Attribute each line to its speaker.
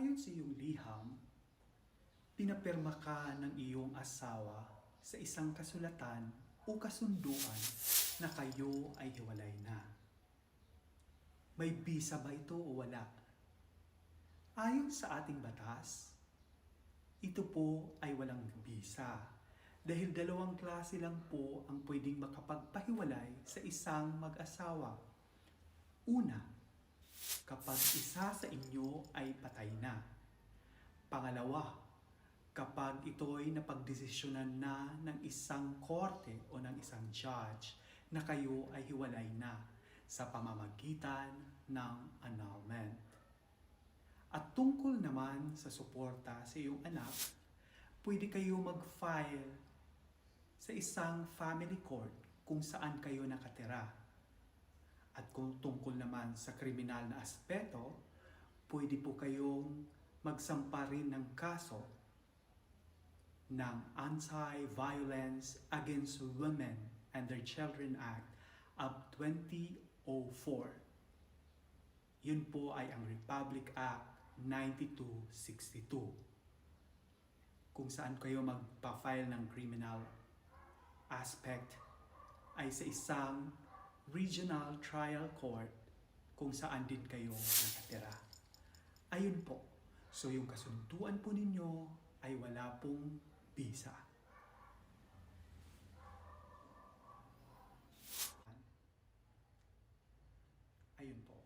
Speaker 1: Ayon sa iyong liham, pinapirma ka ng iyong asawa sa isang kasulatan o kasunduan na kayo ay hiwalay na. May bisa ba ito o wala? Ayon sa ating batas, ito po ay walang bisa dahil dalawang klase lang po ang pwedeng makapagpahiwalay sa isang mag-asawa. Una, kapag isa sa inyo ay patay na. Pangalawa, kapag ito'y napagdesisyonan na ng isang korte o ng isang judge na kayo ay hiwalay na sa pamamagitan ng annulment. At tungkol naman sa suporta sa iyong anak, pwede kayo mag-file sa isang family court kung saan kayo nakatira. At kung tungkol naman sa kriminal na aspeto, pwede po kayong magsampa rin ng kaso ng Anti-Violence Against Women and Their Children Act of 2004. Yun po ay ang Republic Act 9262 kung saan kayo magpa-file ng criminal aspect ay sa isang regional trial court kung saan din kayo nakatira. Ayun po. So yung kasunduan po ninyo ay wala pong visa. Ayun po.